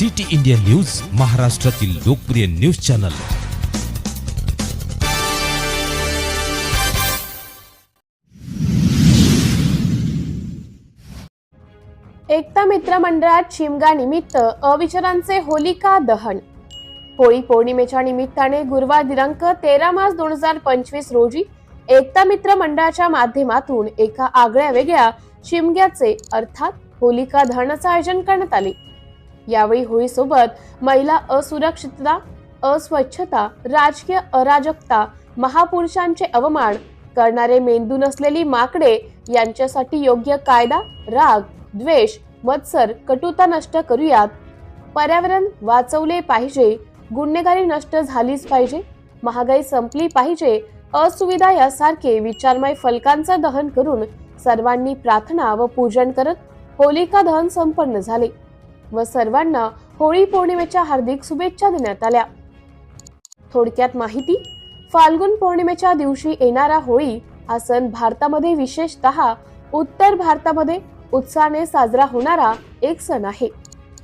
City India news महाराष्ट्रातील लोकप्रिय news channel. एकता मित्र मंडळात शिमगा निमित्त अविचारांचे होलिका दहन. होळी पौर्णिमेच्या निमित्ताने गुरुवार दिनांक तेरा मार्च दोन हजार पंचवीस रोजी एकता मित्र मंडळाच्या माध्यमातून एका आगळ्या वेगळ्या शिमग्याचे अर्थात होलिका दहनाचं आयोजन करण्यात आले. यावेळी होळीसोबत महिला असुरक्षितता अस्वच्छता राजकीय अराजकता महापुरुषांचे अवमान करणारे मेंदू नसलेली माकडे यांच्यासाठी योग्य कायदा राग द्वेष मत्सर कटुता नष्ट करूयात. पर्यावरण वाचवले पाहिजे गुन्हेगारी नष्ट झालीच पाहिजे महागाई संपली पाहिजे असुविधा यासारखे विचारमय फलकांचं दहन करून सर्वांनी प्रार्थना व पूजन करत होलिका दहन संपन्न झाले. व सर्वांना होळी पौर्णिमेच्या हार्दिक शुभेच्छा देण्यात आल्या. थोडक्यात माहिती फाल्गुन पौर्णिमेच्या दिवशी येणारा होळी हा सण भारतामध्ये विशेषतः उत्तर भारतामध्ये उत्साहाने साजरा होणारा एक सण आहे.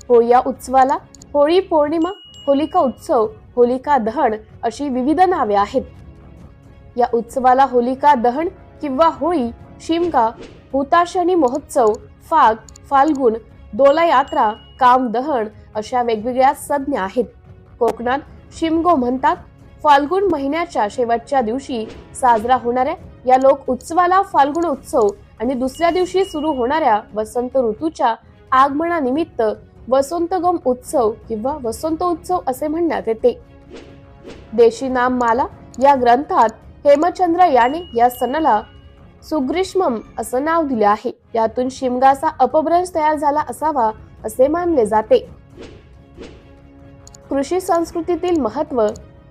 होळी या उत्सवाला होळी पौर्णिमा होलिका उत्सव होलिका दहन अशी विविध नावे आहेत. या उत्सवाला होलिका दहन किंवा होळी शिमगा हुताशनी महोत्सव फाग फाल्गुन दोला यात्रा काम दहन अशा वेगवेगळ्या संज्ञा आहेत. कोकणात शिमगो म्हणतात फाल्गुन महिन्याच्या शेवटच्या दिवशी साजरा होणाऱ्या या लोक उत्सवाला फाल्गुन उत्सव आणि दुसऱ्या दिवशी सुरू होणाऱ्या वसंत ऋतूच्या आगमनानिमित्त वसंतगम उत्सव किंवा वसंत उत्सव असे म्हणण्यात येते. देशी नाम माला या ग्रंथात हेमचंद्र याने या सणाला सुग्रीष्मम असं नाव दिले आहे. यातून शिमगाचा अपभ्रंश तयार झाला असावा असे मानले जाते. कृषी संस्कृतीतील महत्त्व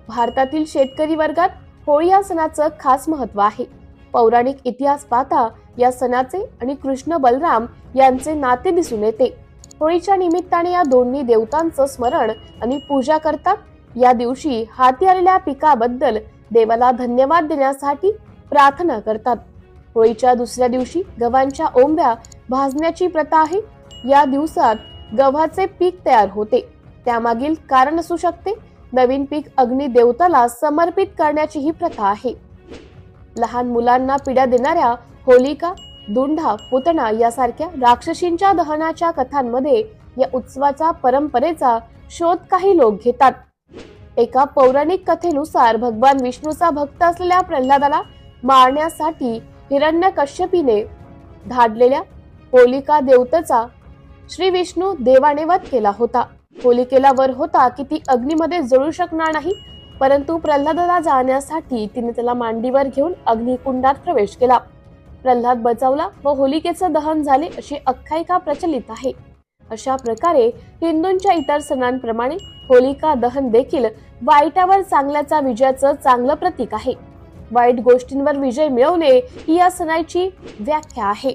भारतातील शेतकरी वर्गात होळी या सणाचं खास महत्त्व आहे. पौराणिक इतिहास पाहता या सणाचे आणि कृष्ण बलराम यांचे नाते दिसून येते. होळीच्या निमित्ताने या दोन्ही देवतांचं स्मरण आणि पूजा करतात. या दिवशी हाती आलेल्या पिकाबद्दल देवाला धन्यवाद देण्यासाठी प्रार्थना करतात. होळीच्या दुसऱ्या दिवशी गव्हांच्या ओंब्या भाजण्याची प्रथा आहे. या दिवसात गव्हाचे पीक तयार होते. त्यामागील कारण असू शकते. नवीन पीक अग्निदेवताला समर्पित करण्याची ही प्रथा आहे. लहान मुलांना पिढ्या देणाऱ्या होलिका दुंडा पुतना यासारख्या राक्षसींच्या दहनाच्या कथांमध्ये या उत्सवाचा परंपरेचा शोध काही लोक घेतात. एका पौराणिक कथेनुसार भगवान विष्णूचा भक्त असलेल्या प्रल्हादाला मारण्यासाठी हिरण्य कश्यपीने धाडलेल्या होलिका देवतेचा श्री विष्णू देवाने वध केला होता. होलिकेला वर होता की ती अग्नीमध्ये जळू शकणार नाही. परंतु प्रल्हादाला जाण्यासाठी तिने त्याला मांडीवर घेऊन अग्निकुंडात प्रवेश केला. प्रल्हाद बचावला व होलिकेचं दहन झाले अशी आख्यायिका प्रचलित आहे. अशा प्रकारे हिंदूंच्या इतर सणांप्रमाणे होलिका दहन देखील वाईटावर चांगल्याचा विजयाचं चांगलं प्रतीक आहे. वाईट गोष्टींवर विजय मिळवणे ही या सणाची व्याख्या आहे.